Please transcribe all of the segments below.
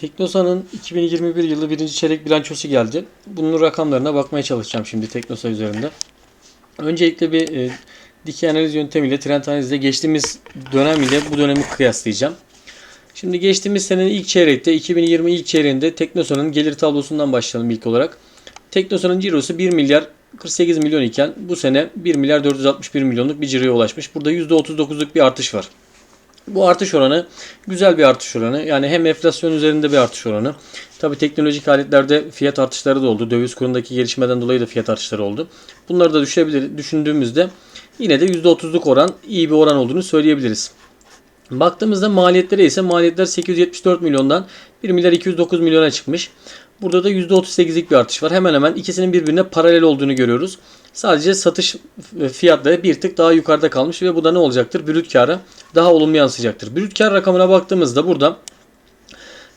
Teknosa'nın 2021 yılı birinci çeyrek bilançosu geldi. Bunun rakamlarına bakmaya çalışacağım şimdi Teknosa üzerinde. Öncelikle bir e, dikey analiz yöntemiyle trend analizle geçtiğimiz dönem ile bu dönemi kıyaslayacağım. Şimdi geçtiğimiz senenin ilk çeyrekte 2020 ilk çeyreğinde Teknosa'nın gelir tablosundan başlayalım ilk olarak. Teknosa'nın cirosu 1 milyar 48 milyon iken bu sene 1 milyar 461 milyonluk bir ciroya ulaşmış. Burada %39'luk bir artış var. Bu artış oranı güzel bir artış oranı. Yani hem enflasyon üzerinde bir artış oranı. Tabi teknolojik aletlerde fiyat artışları da oldu. Döviz kurundaki gelişmeden dolayı da fiyat artışları oldu. Bunları da düşebilir, düşündüğümüzde yine de %30'luk oran iyi bir oran olduğunu söyleyebiliriz. Baktığımızda maliyetlere ise maliyetler 874 milyondan 1 milyar 209 milyona çıkmış. Burada da %38'lik bir artış var. Hemen hemen ikisinin birbirine paralel olduğunu görüyoruz. Sadece satış fiyatları bir tık daha yukarıda kalmış ve bu da ne olacaktır? Brüt kâra daha olumlu yansıyacaktır. Brüt kar rakamına baktığımızda burada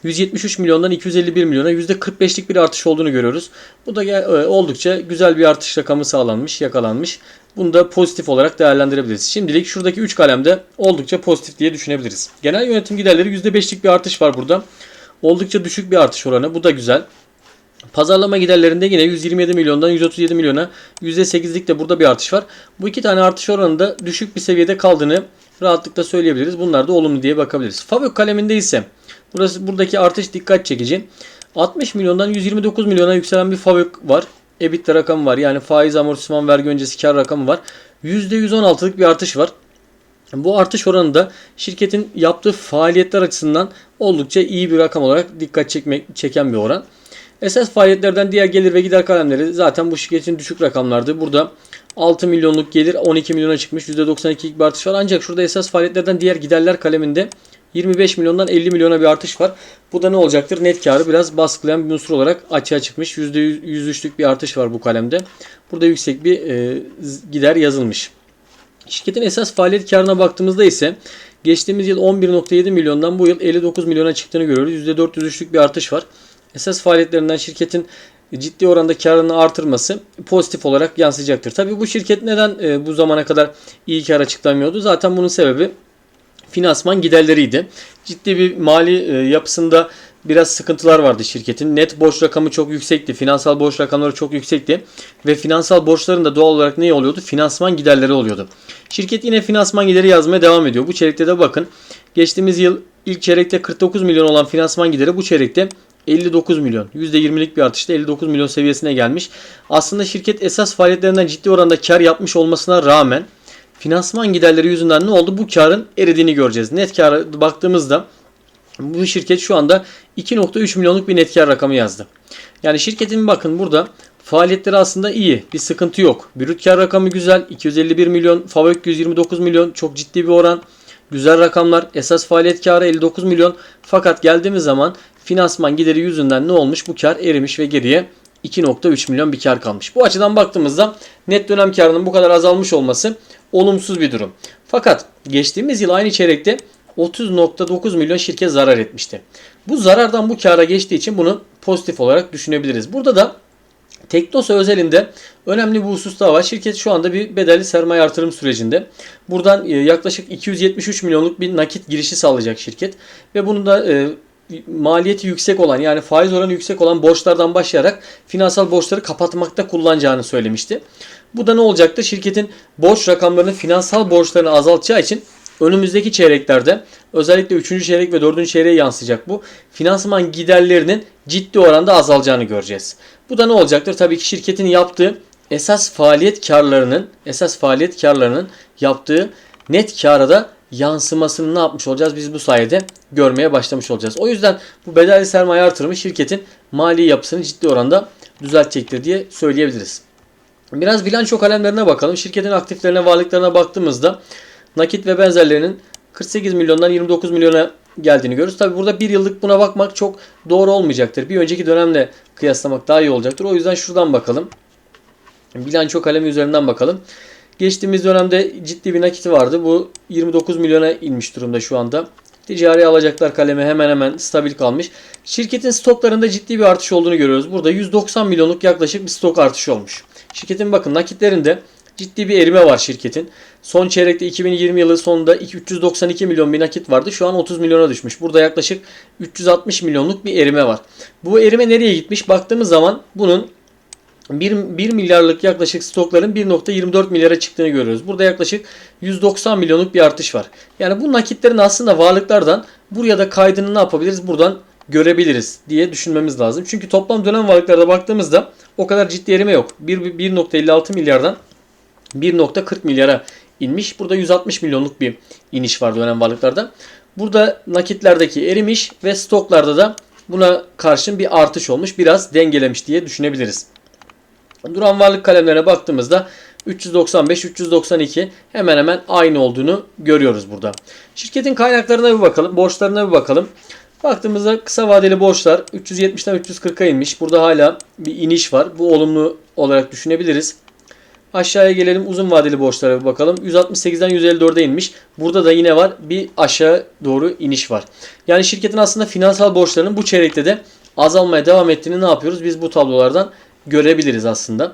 173 milyondan 251 milyona %45'lik bir artış olduğunu görüyoruz. Bu da e, oldukça güzel bir artış rakamı sağlanmış, yakalanmış. Bunu da pozitif olarak değerlendirebiliriz. Şimdilik şuradaki 3 kalemde oldukça pozitif diye düşünebiliriz. Genel yönetim giderleri %5'lik bir artış var burada. Oldukça düşük bir artış oranı. Bu da güzel. Pazarlama giderlerinde yine 127 milyondan 137 milyona %8'lik de burada bir artış var. Bu iki tane artış oranında düşük bir seviyede kaldığını rahatlıkla söyleyebiliriz. Bunlar da olumlu diye bakabiliriz. Fabrik kaleminde ise burası buradaki artış dikkat çekici. 60 milyondan 129 milyona yükselen bir fabrik var. EBITDA rakamı var. Yani faiz amortisman vergi öncesi kar rakamı var. %116'lık bir artış var. Bu artış oranı da şirketin yaptığı faaliyetler açısından oldukça iyi bir rakam olarak dikkat çekmek, çeken bir oran. Esas faaliyetlerden diğer gelir ve gider kalemleri zaten bu şirketin düşük rakamlardı. Burada 6 milyonluk gelir 12 milyona çıkmış. %92'lik bir artış var. Ancak şurada esas faaliyetlerden diğer giderler kaleminde 25 milyondan 50 milyona bir artış var. Bu da ne olacaktır? Net karı biraz baskılayan bir unsur olarak açığa çıkmış. %103'lük bir artış var bu kalemde. Burada yüksek bir e, gider yazılmış. Şirketin esas faaliyet karına baktığımızda ise geçtiğimiz yıl 11.7 milyondan bu yıl 59 milyona çıktığını görüyoruz. %403'lük bir artış var. Esas faaliyetlerinden şirketin ciddi oranda karını artırması pozitif olarak yansıyacaktır. Tabii bu şirket neden e, bu zamana kadar iyi kar açıklamıyordu? Zaten bunun sebebi finansman giderleriydi. Ciddi bir mali e, yapısında biraz sıkıntılar vardı şirketin. Net borç rakamı çok yüksekti. Finansal borç rakamları çok yüksekti. Ve finansal borçların da doğal olarak ne oluyordu? Finansman giderleri oluyordu. Şirket yine finansman gideri yazmaya devam ediyor. Bu çeyrekte de bakın. Geçtiğimiz yıl ilk çeyrekte 49 milyon olan finansman gideri bu çeyrekte 59 milyon. %20'lik bir artışta 59 milyon seviyesine gelmiş. Aslında şirket esas faaliyetlerinden ciddi oranda kar yapmış olmasına rağmen finansman giderleri yüzünden ne oldu? Bu karın eridiğini göreceğiz. Net kara baktığımızda bu şirket şu anda 2.3 milyonluk bir net kar rakamı yazdı. Yani şirketin bakın burada faaliyetleri aslında iyi. Bir sıkıntı yok. Brüt kar rakamı güzel. 251 milyon. Fabrik 129 milyon. Çok ciddi bir oran. Güzel rakamlar. Esas faaliyet karı 59 milyon. Fakat geldiğimiz zaman finansman gideri yüzünden ne olmuş? Bu kar erimiş ve geriye 2.3 milyon bir kar kalmış. Bu açıdan baktığımızda net dönem karının bu kadar azalmış olması olumsuz bir durum. Fakat geçtiğimiz yıl aynı çeyrekte 30.9 milyon şirket zarar etmişti. Bu zarardan bu kara geçtiği için bunu pozitif olarak düşünebiliriz. Burada da Teknosa özelinde önemli bir husus daha var. Şirket şu anda bir bedelli sermaye artırım sürecinde. Buradan e, yaklaşık 273 milyonluk bir nakit girişi sağlayacak şirket. Ve bunu da e, maliyeti yüksek olan yani faiz oranı yüksek olan borçlardan başlayarak finansal borçları kapatmakta kullanacağını söylemişti. Bu da ne olacaktı? Şirketin borç rakamlarını finansal borçlarını azaltacağı için önümüzdeki çeyreklerde özellikle 3. çeyrek ve 4. çeyreğe yansıyacak bu. Finansman giderlerinin ciddi oranda azalacağını göreceğiz. Bu da ne olacaktır? Tabii ki şirketin yaptığı esas faaliyet karlarının esas faaliyet karlarının yaptığı net kâra da yansımasını ne yapmış olacağız? Biz bu sayede görmeye başlamış olacağız. O yüzden bu bedelli sermaye artırımı şirketin mali yapısını ciddi oranda düzeltecektir diye söyleyebiliriz. Biraz bilanço kalemlerine bakalım. Şirketin aktiflerine, varlıklarına baktığımızda nakit ve benzerlerinin 48 milyondan 29 milyona geldiğini görürüz. Tabi burada bir yıllık buna bakmak çok doğru olmayacaktır. Bir önceki dönemle kıyaslamak daha iyi olacaktır. O yüzden şuradan bakalım. Bilanço kalemi üzerinden bakalım. Geçtiğimiz dönemde ciddi bir nakiti vardı. Bu 29 milyona inmiş durumda şu anda. Ticari alacaklar kalemi hemen hemen stabil kalmış. Şirketin stoklarında ciddi bir artış olduğunu görüyoruz. Burada 190 milyonluk yaklaşık bir stok artışı olmuş. Şirketin bakın nakitlerinde ciddi bir erime var şirketin. Son çeyrekte 2020 yılı sonunda 392 milyon bir nakit vardı. Şu an 30 milyona düşmüş. Burada yaklaşık 360 milyonluk bir erime var. Bu erime nereye gitmiş? Baktığımız zaman bunun 1, 1 milyarlık yaklaşık stokların 1.24 milyara çıktığını görüyoruz. Burada yaklaşık 190 milyonluk bir artış var. Yani bu nakitlerin aslında varlıklardan buraya da kaydını ne yapabiliriz? Buradan görebiliriz diye düşünmemiz lazım. Çünkü toplam dönem varlıklarda baktığımızda o kadar ciddi erime yok. 1 1.56 milyardan 1.40 milyara inmiş. Burada 160 milyonluk bir iniş var dönem varlıklarda. Burada nakitlerdeki erimiş ve stoklarda da buna karşın bir artış olmuş. Biraz dengelemiş diye düşünebiliriz. Duran varlık kalemlerine baktığımızda 395, 392 hemen hemen aynı olduğunu görüyoruz burada. Şirketin kaynaklarına bir bakalım, borçlarına bir bakalım. Baktığımızda kısa vadeli borçlar 370'den 340'a inmiş. Burada hala bir iniş var. Bu olumlu olarak düşünebiliriz. Aşağıya gelelim uzun vadeli borçlara bir bakalım. 168'den 154'e inmiş. Burada da yine var bir aşağı doğru iniş var. Yani şirketin aslında finansal borçlarının bu çeyrekte de azalmaya devam ettiğini ne yapıyoruz? Biz bu tablolardan görebiliriz aslında.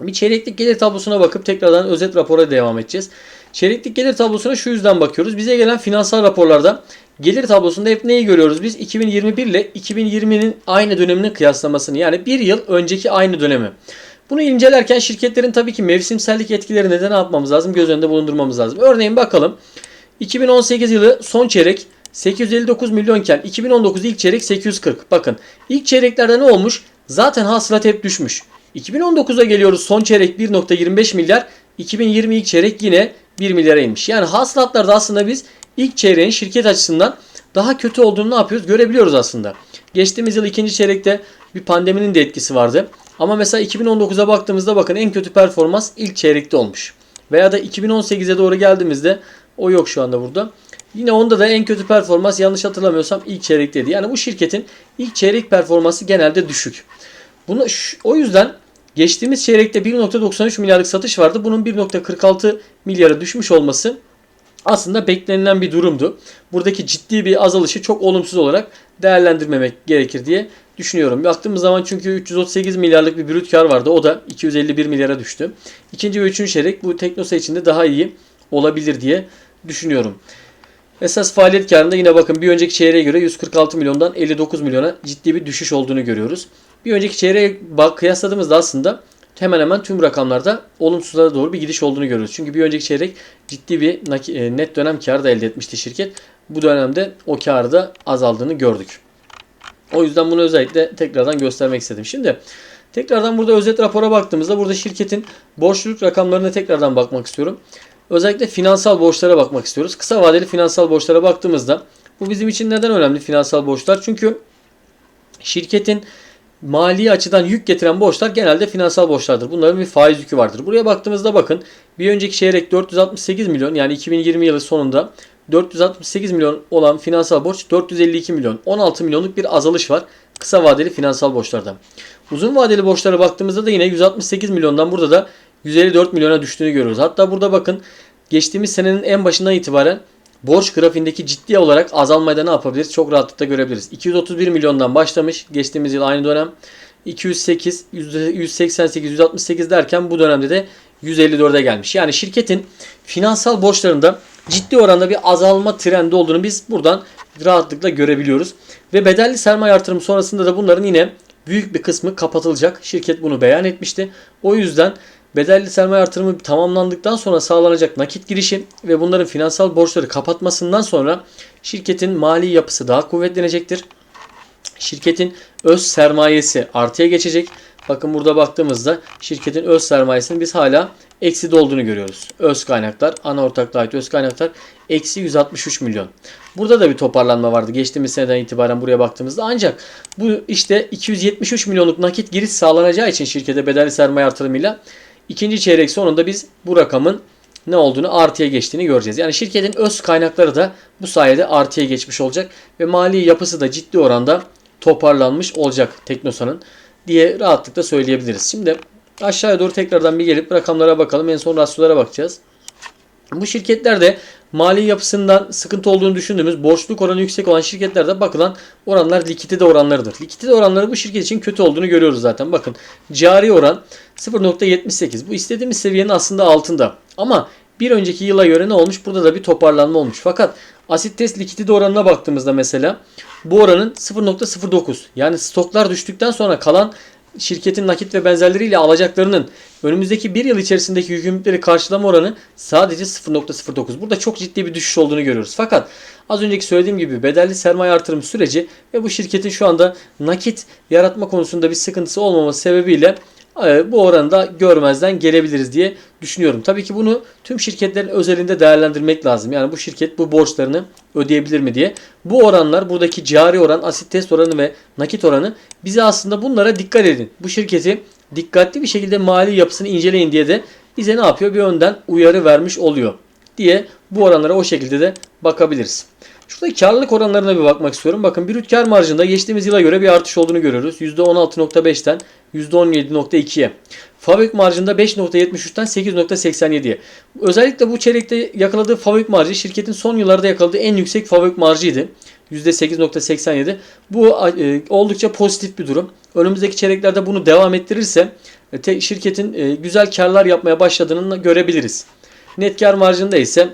Bir çeyreklik gelir tablosuna bakıp tekrardan özet rapora devam edeceğiz. Çeyreklik gelir tablosuna şu yüzden bakıyoruz. Bize gelen finansal raporlarda gelir tablosunda hep neyi görüyoruz biz? 2021 ile 2020'nin aynı dönemini kıyaslamasını yani bir yıl önceki aynı dönemi. Bunu incelerken şirketlerin tabii ki mevsimsellik etkileri neden yapmamız lazım? Göz önünde bulundurmamız lazım. Örneğin bakalım 2018 yılı son çeyrek 859 milyonken 2019 ilk çeyrek 840. Bakın ilk çeyreklerde ne olmuş? Zaten hasılat hep düşmüş. 2019'a geliyoruz son çeyrek 1.25 milyar. 2020 ilk çeyrek yine 1 milyara inmiş. Yani hasılatlarda aslında biz ilk çeyreğin şirket açısından daha kötü olduğunu ne yapıyoruz? Görebiliyoruz aslında. Geçtiğimiz yıl ikinci çeyrekte bir pandeminin de etkisi vardı. Ama mesela 2019'a baktığımızda bakın en kötü performans ilk çeyrekte olmuş. Veya da 2018'e doğru geldiğimizde o yok şu anda burada. Yine onda da en kötü performans yanlış hatırlamıyorsam ilk çeyrekteydi. Yani bu şirketin ilk çeyrek performansı genelde düşük. Bunu o yüzden geçtiğimiz çeyrekte 1.93 milyarlık satış vardı. Bunun 1.46 milyara düşmüş olması aslında beklenilen bir durumdu. Buradaki ciddi bir azalışı çok olumsuz olarak değerlendirmemek gerekir diye düşünüyorum. Baktığımız zaman çünkü 338 milyarlık bir brüt kar vardı. O da 251 milyara düştü. İkinci ve üçüncü çeyrek bu Teknosa için de daha iyi olabilir diye düşünüyorum. Esas faaliyet karında yine bakın bir önceki çeyreğe göre 146 milyondan 59 milyona ciddi bir düşüş olduğunu görüyoruz. Bir önceki çeyreğe bak kıyasladığımızda aslında hemen hemen tüm rakamlarda olumsuzlara doğru bir gidiş olduğunu görüyoruz. Çünkü bir önceki çeyrek ciddi bir net dönem karı da elde etmişti şirket. Bu dönemde o karı da azaldığını gördük. O yüzden bunu özellikle tekrardan göstermek istedim. Şimdi tekrardan burada özet rapora baktığımızda burada şirketin borçluluk rakamlarına tekrardan bakmak istiyorum. Özellikle finansal borçlara bakmak istiyoruz. Kısa vadeli finansal borçlara baktığımızda bu bizim için neden önemli finansal borçlar? Çünkü şirketin mali açıdan yük getiren borçlar genelde finansal borçlardır. Bunların bir faiz yükü vardır. Buraya baktığımızda bakın bir önceki çeyrek 468 milyon yani 2020 yılı sonunda 468 milyon olan finansal borç 452 milyon 16 milyonluk bir azalış var kısa vadeli finansal borçlarda. Uzun vadeli borçlara baktığımızda da yine 168 milyondan burada da 154 milyona düştüğünü görüyoruz. Hatta burada bakın geçtiğimiz senenin en başından itibaren borç grafiğindeki ciddi olarak azalmayı da ne yapabiliriz? Çok rahatlıkla görebiliriz. 231 milyondan başlamış geçtiğimiz yıl aynı dönem. 208, 188, 168 derken bu dönemde de 154'e gelmiş. Yani şirketin finansal borçlarında ciddi oranda bir azalma trendi olduğunu biz buradan rahatlıkla görebiliyoruz. Ve bedelli sermaye artırımı sonrasında da bunların yine büyük bir kısmı kapatılacak. Şirket bunu beyan etmişti. O yüzden bedelli sermaye artırımı tamamlandıktan sonra sağlanacak nakit girişi ve bunların finansal borçları kapatmasından sonra şirketin mali yapısı daha kuvvetlenecektir. Şirketin öz sermayesi artıya geçecek. Bakın burada baktığımızda şirketin öz sermayesinin biz hala eksi olduğunu görüyoruz. Öz kaynaklar, ana ortaklığa ait öz kaynaklar eksi 163 milyon. Burada da bir toparlanma vardı geçtiğimiz seneden itibaren buraya baktığımızda. Ancak bu işte 273 milyonluk nakit giriş sağlanacağı için şirkete bedelli sermaye artırımıyla ikinci çeyrek sonunda biz bu rakamın ne olduğunu artıya geçtiğini göreceğiz. Yani şirketin öz kaynakları da bu sayede artıya geçmiş olacak ve mali yapısı da ciddi oranda toparlanmış olacak Teknosa'nın diye rahatlıkla söyleyebiliriz. Şimdi aşağıya doğru tekrardan bir gelip rakamlara bakalım. En son rasyolara bakacağız. Bu şirketlerde mali yapısından sıkıntı olduğunu düşündüğümüz borçluluk oranı yüksek olan şirketlerde bakılan oranlar likidite oranlarıdır. Likidite oranları bu şirket için kötü olduğunu görüyoruz zaten. Bakın cari oran 0.78. Bu istediğimiz seviyenin aslında altında. Ama bir önceki yıla göre ne olmuş? Burada da bir toparlanma olmuş. Fakat asit test likidite oranına baktığımızda mesela bu oranın 0.09. Yani stoklar düştükten sonra kalan şirketin nakit ve benzerleriyle alacaklarının önümüzdeki bir yıl içerisindeki yükümlülükleri karşılama oranı sadece 0.09. Burada çok ciddi bir düşüş olduğunu görüyoruz. Fakat az önceki söylediğim gibi bedelli sermaye artırım süreci ve bu şirketin şu anda nakit yaratma konusunda bir sıkıntısı olmaması sebebiyle bu oranda görmezden gelebiliriz diye düşünüyorum. Tabii ki bunu tüm şirketlerin özelinde değerlendirmek lazım. Yani bu şirket bu borçlarını ödeyebilir mi diye. Bu oranlar buradaki cari oran, asit test oranı ve nakit oranı bize aslında bunlara dikkat edin. Bu şirketi dikkatli bir şekilde mali yapısını inceleyin diye de bize ne yapıyor? Bir önden uyarı vermiş oluyor diye bu oranlara o şekilde de bakabiliriz. Şurada karlılık oranlarına bir bakmak istiyorum. Bakın brüt kar marjında geçtiğimiz yıla göre bir artış olduğunu görüyoruz. %16.5'ten %17.2'ye. Fabrik marjında 5.73'ten 8.87'ye. Özellikle bu çeyrekte yakaladığı fabrik marjı şirketin son yıllarda yakaladığı en yüksek fabrik marjıydı. %8.87. Bu e, oldukça pozitif bir durum. Önümüzdeki çeyreklerde bunu devam ettirirse e, şirketin e, güzel karlar yapmaya başladığını görebiliriz. Net kar marjında ise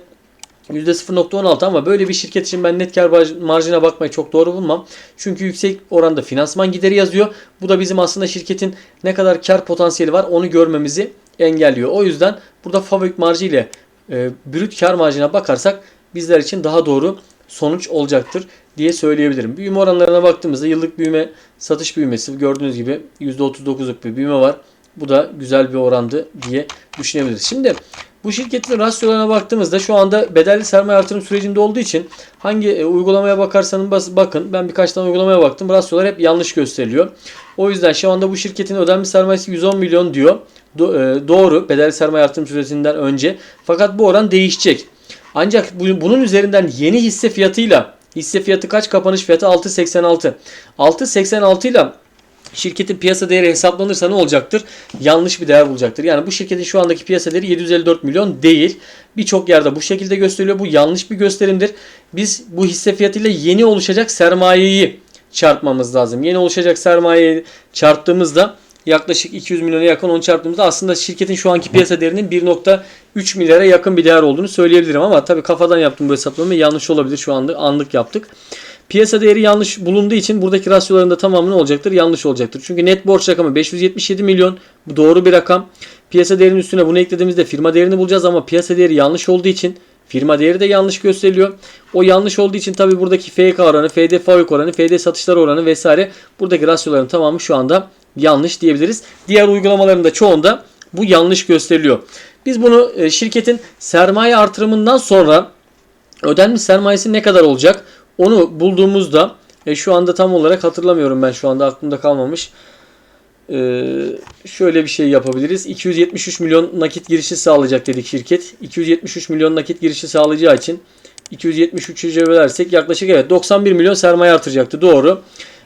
%0.16 ama böyle bir şirket için ben net kar marjına bakmayı çok doğru bulmam. Çünkü yüksek oranda finansman gideri yazıyor. Bu da bizim aslında şirketin ne kadar kar potansiyeli var onu görmemizi engelliyor. O yüzden burada fabrik marjı ile e, brüt kar marjına bakarsak bizler için daha doğru sonuç olacaktır diye söyleyebilirim. Büyüme oranlarına baktığımızda yıllık büyüme satış büyümesi gördüğünüz gibi %39'luk bir büyüme var. Bu da güzel bir orandı diye düşünebiliriz. Şimdi bu şirketin rasyolarına baktığımızda şu anda bedelli sermaye artırım sürecinde olduğu için hangi e, uygulamaya bakarsanız bakın ben birkaç tane uygulamaya baktım. Rasyolar hep yanlış gösteriliyor. O yüzden şu anda bu şirketin ödenmiş sermayesi 110 milyon diyor. Do- e, doğru bedelli sermaye artırım sürecinden önce. Fakat bu oran değişecek. Ancak bunun üzerinden yeni hisse fiyatıyla hisse fiyatı kaç kapanış fiyatı 6.86. 6.86 ile şirketin piyasa değeri hesaplanırsa ne olacaktır? Yanlış bir değer bulacaktır. Yani bu şirketin şu andaki piyasa değeri 754 milyon değil. Birçok yerde bu şekilde gösteriliyor. Bu yanlış bir gösterimdir. Biz bu hisse fiyatıyla yeni oluşacak sermayeyi çarpmamız lazım. Yeni oluşacak sermayeyi çarptığımızda yaklaşık 200 milyona yakın onu çarptığımızda aslında şirketin şu anki piyasa değerinin 1.3 milyara yakın bir değer olduğunu söyleyebilirim ama tabii kafadan yaptığım bu hesaplamayı yanlış olabilir şu anda anlık yaptık. Piyasa değeri yanlış bulunduğu için buradaki rasyoların da tamamı ne olacaktır? Yanlış olacaktır. Çünkü net borç rakamı 577 milyon. Bu doğru bir rakam. Piyasa değerinin üstüne bunu eklediğimizde firma değerini bulacağız ama piyasa değeri yanlış olduğu için firma değeri de yanlış gösteriliyor. O yanlış olduğu için tabi buradaki FK oranı, FD fabrik oranı, FD satışlar oranı vesaire buradaki rasyoların tamamı şu anda yanlış diyebiliriz. Diğer uygulamaların da çoğunda bu yanlış gösteriliyor. Biz bunu e, şirketin sermaye artırımından sonra ödenmiş sermayesi ne kadar olacak? Onu bulduğumuzda e, şu anda tam olarak hatırlamıyorum ben şu anda aklımda kalmamış. Ee, şöyle bir şey yapabiliriz. 273 milyon nakit girişi sağlayacak dedik şirket. 273 milyon nakit girişi sağlayacağı için 273'e bölersek yaklaşık evet 91 milyon sermaye artıracaktı. Doğru.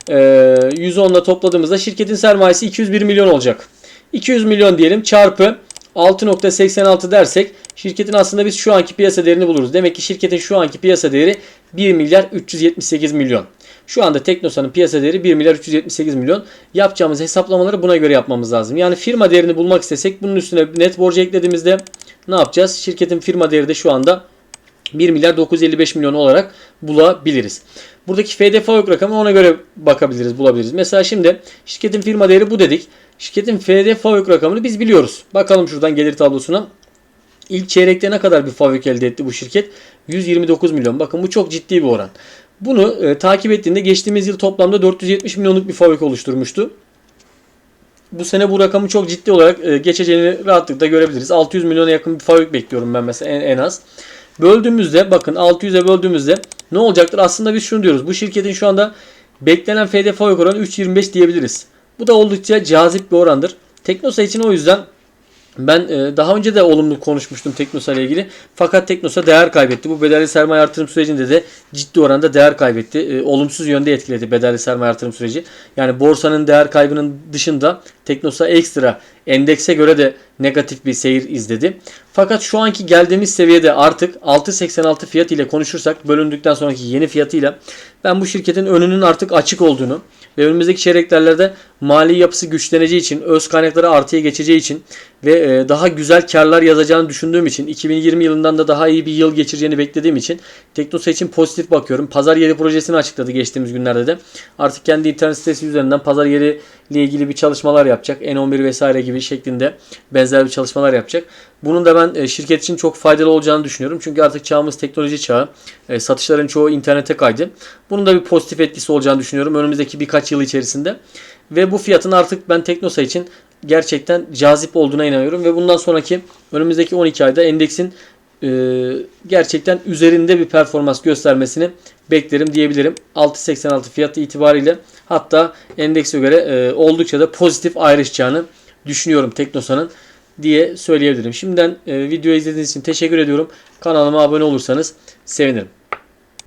Ee, 110'la topladığımızda şirketin sermayesi 201 milyon olacak. 200 milyon diyelim çarpı 6.86 dersek şirketin aslında biz şu anki piyasa değerini buluruz. Demek ki şirketin şu anki piyasa değeri 1 milyar 378 milyon. Şu anda Teknosa'nın piyasa değeri 1 milyar 378 milyon. Yapacağımız hesaplamaları buna göre yapmamız lazım. Yani firma değerini bulmak istesek bunun üstüne net borcu eklediğimizde ne yapacağız? Şirketin firma değeri de şu anda 1 milyar 955 milyon olarak bulabiliriz. Buradaki FDF yok rakamı ona göre bakabiliriz, bulabiliriz. Mesela şimdi şirketin firma değeri bu dedik. Şirketin FD FAVÖK rakamını biz biliyoruz. Bakalım şuradan gelir tablosuna. İlk çeyrekte ne kadar bir FAVÖK elde etti bu şirket? 129 milyon. Bakın bu çok ciddi bir oran. Bunu e, takip ettiğinde geçtiğimiz yıl toplamda 470 milyonluk bir FAVÖK oluşturmuştu. Bu sene bu rakamı çok ciddi olarak e, geçeceğini rahatlıkla görebiliriz. 600 milyona yakın bir FAVÖK bekliyorum ben mesela en, en az. Böldüğümüzde bakın 600'e böldüğümüzde ne olacaktır? Aslında biz şunu diyoruz. Bu şirketin şu anda beklenen FD FAVÖK oranı 3.25 diyebiliriz. Bu da oldukça cazip bir orandır. Teknosa için o yüzden ben e, daha önce de olumlu konuşmuştum Teknosa ile ilgili. Fakat Teknosa değer kaybetti. Bu bedelli sermaye artırım sürecinde de ciddi oranda değer kaybetti. E, olumsuz yönde etkiledi bedelli sermaye artırım süreci. Yani borsanın değer kaybının dışında Teknosa ekstra endekse göre de negatif bir seyir izledi. Fakat şu anki geldiğimiz seviyede artık 6.86 fiyat ile konuşursak bölündükten sonraki yeni fiyatıyla ben bu şirketin önünün artık açık olduğunu ve önümüzdeki çeyreklerde mali yapısı güçleneceği için, öz kaynakları artıya geçeceği için ve e, daha güzel karlar yazacağını düşündüğüm için 2020 yılından da daha iyi bir yıl geçireceğini beklediğim için Teknosa için pozitif bakıyorum. Pazar yeri projesini açıkladı geçtiğimiz günlerde de. Artık kendi internet sitesi üzerinden pazar yeri ile ilgili bir çalışmalar yapacak. N11 vesaire gibi şeklinde benzer bir çalışmalar yapacak. Bunun da ben e, şirket için çok faydalı olacağını düşünüyorum. Çünkü artık çağımız teknoloji çağı. E, Satışların çoğu internete kaydı. Bunun da bir pozitif etkisi olacağını düşünüyorum önümüzdeki birkaç yıl içerisinde. Ve bu fiyatın artık ben Teknosa için gerçekten cazip olduğuna inanıyorum. Ve bundan sonraki önümüzdeki 12 ayda endeksin gerçekten üzerinde bir performans göstermesini beklerim diyebilirim. 6.86 fiyatı itibariyle hatta endekse göre e, oldukça da pozitif ayrışacağını düşünüyorum Teknosa'nın diye söyleyebilirim. Şimdiden e, videoyu izlediğiniz için teşekkür ediyorum. Kanalıma abone olursanız sevinirim.